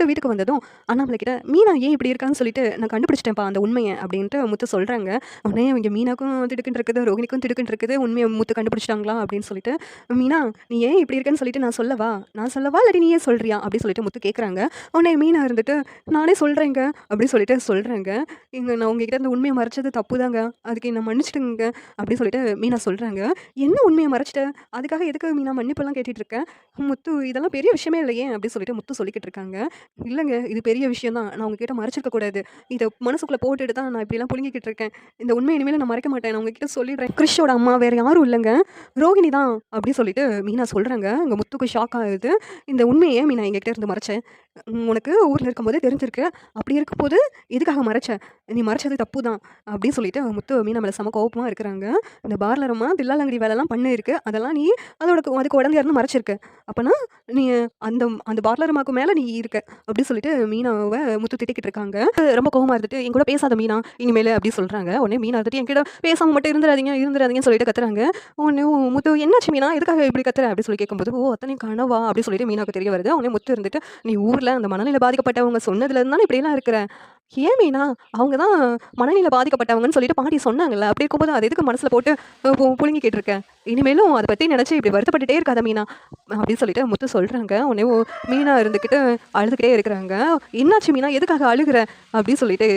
முத்து வீட்டுக்கு வந்ததும் அண்ணாமலை கிட்ட மீனா ஏன் இப்படி இருக்கான்னு சொல்லிட்டு நான் கண்டுபிடிச்சிட்டேன்ப்பா அந்த உண்மையை அப்படின்ட்டு முத்து சொல்கிறாங்க உடனே இங்கே மீனாக்கும் திடுக்குன்னு இருக்குது ரோகிணிக்கும் திடுக்குன்னு இருக்குது உண்மையை முத்து கண்டுபிடிச்சிட்டாங்களா? அப்படின்னு சொல்லிட்டு மீனா நீ ஏன் இப்படி இருக்கேன்னு சொல்லிட்டு நான் சொல்லவா? நான் சொல்லவா இல்லாட்டி நீயே சொல்கிறியா அப்படின்னு சொல்லிட்டு முத்து கேட்குறாங்க உடனே மீனா இருந்துட்டு நானே சொல்கிறேங்க அப்படின்னு சொல்லிட்டு சொல்கிறேங்க இங்கே நான் உங்ககிட்ட அந்த உண்மையை மறைச்சது தப்பு தாங்க அதுக்கு என்ன மன்னிச்சிடுங்க அப்படின்னு சொல்லிட்டு மீனா சொல்கிறாங்க என்ன உண்மையை மறைச்சிட்ட? அதுக்காக எதுக்கு மீனா மன்னிப்பெல்லாம் கேட்டுட்டு இருக்கேன் முத்து இதெல்லாம் பெரிய விஷயமே இல்லையே அப்படின்னு சொல்லிட்டு முத்து சொல்லிக்கிட்டு இருக்காங்க. இல்லைங்க. இது பெரிய விஷயம் தான். நான் உங்ககிட்ட மறைச்சிருக்க கூடாது. இதை மனசுக்குள்ளே போட்டுட்டு தான் நான் இப்படிலாம் புழுங்கிக்கிட்டு இருக்கேன். இந்த உண்மை இனிமேல் நான் மறைக்க மாட்டேன். நான் உங்ககிட்ட சொல்லிடுறேன். கிறிஷோட அம்மா வேறு யாரும் இல்லைங்க. ரோகிணி தான் அப்படின்னு சொல்லிட்டு மீனா சொல்கிறாங்க அங்கே முத்துக்கு ஷாக் ஆகுது. இந்த உண்மையை மீனா எங்ககிட்ட இருந்து மறைச்சேன். உனக்கு ஊரில் இருக்கும்போது தெரிஞ்சிருக்கு. அப்படி இருக்கும்போது இதுக்காக மறைச்ச? நீ மறைச்சது தப்பு தான் அப்படின்னு சொல்லிட்டு முத்து மீனா மேலே செம கோபமாக இருக்கிறாங்க. இந்த பார்லரம்மா தில்லாலங்கடி வேலைலாம் பண்ண இருக்கு அதெல்லாம் நீ அதோட அதுக்கு உடனே இருந்து மறைச்சிருக்கு. அப்போனா நீ அந்த அந்த பார்லரம்மாக்கு மேலே நீ இருக்க அப்படின்னு சொல்லிட்டு மீனாவை முத்து திட்டிக்கிட்டு இருக்காங்க. ரொம்ப கோவமாக இருந்துட்டு என் கூட பேசாத மீனா இனிமேல் அப்படின்னு சொல்கிறாங்க உடனே மீனா இருந்துட்டு என்கிட்ட பேசாமல் மட்டும் இருந்துடாதீங்க இருந்துடாதீங்கன்னு சொல்லிட்டு கத்துறாங்க. உடனே முத்து என்னாச்சு மீனா? எதுக்காக இப்படி கத்துற? அப்படின்னு சொல்லி கேட்கும்போது ஓ அத்தனை கனவா? அப்படின்னு சொல்லிட்டு மீனாவுக்கு தெரிய வருது. உடனே முத்து இருந்துட்டு நீ ஊர் ஊரில் அந்த மனநிலை பாதிக்கப்பட்டவங்க சொன்னதுல இருந்தாலும் இப்படியெல்லாம் இருக்கிறேன். ஏன் மீனா? அவங்க தான் மனநிலை பாதிக்கப்பட்டவங்கன்னு சொல்லிட்டு பாட்டி சொன்னாங்கல்ல. அப்படி இருக்கும்போது அது எதுக்கு மனசில் போட்டு புழுங்கிக்கிட்டு இருக்கேன் இனிமேலும் அதை பற்றி நினச்சி இப்படி வருத்தப்பட்டுட்டே இருக்காத மீனா. அப்படின்னு சொல்லிட்டு முத்து சொல்கிறாங்க உடனே ஓ, மீனா இருந்துக்கிட்டு அழுதுகிட்டே இருக்கிறாங்க. என்னாச்சு மீனா? எதுக்காக அழுகுற? அப்படின்னு சொல்லிட்டு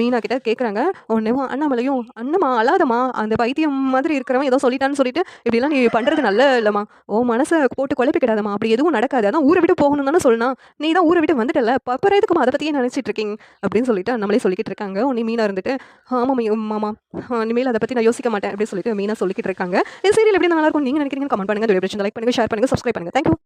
மீனா கிட்ட கேட்குறாங்க உடனே அண்ணாமலையும் அண்ணம்மா அழாதம்மா. அந்த பைத்தியம் மாதிரி இருக்கிறவன் ஏதோ சொல்லிட்டான்னு சொல்லிட்டு இப்படிலாம் நீ பண்ணுறது நல்ல இல்லைம்மா. ஓ மனசை போட்டு குழப்பிக்கிடாதம்மா. அப்படி எதுவும் நடக்காது. அதான் ஊரை விட்டு போகணும் தானே சொல்லணும் நீ தான் ஊரை விட்டு வந்துட்டல இப்போ அப்புறம் எதுக்குமா அதை பற்றியே நினச்சிட்டு இருக்கீங்க? அப்படின்னு சொல்லிட்டு நம்மளே சொல்லிக்கிட்டு இருக்காங்க. உடனே மீனா இருந்துட்டு ஆமாம் மாமா. இனிமேல் அதை பற்றி நான் யோசிக்க மாட்டேன் அப்படின்னு சொல்லிட்டு மீனா சொல்லிக்கிட்டு இருக்காங்க. சரி சீரியல் எப்படி நல்லா இருக்கும். நீங்கள் நினைக்கிறீங்க கமெண்ட் பண்ணுங்க. லைக் பண்ணுங்க ஷேர் பண்ணுங்க சப்ஸ்கிரைப் பண்ணுங்க. தேங்க்யூ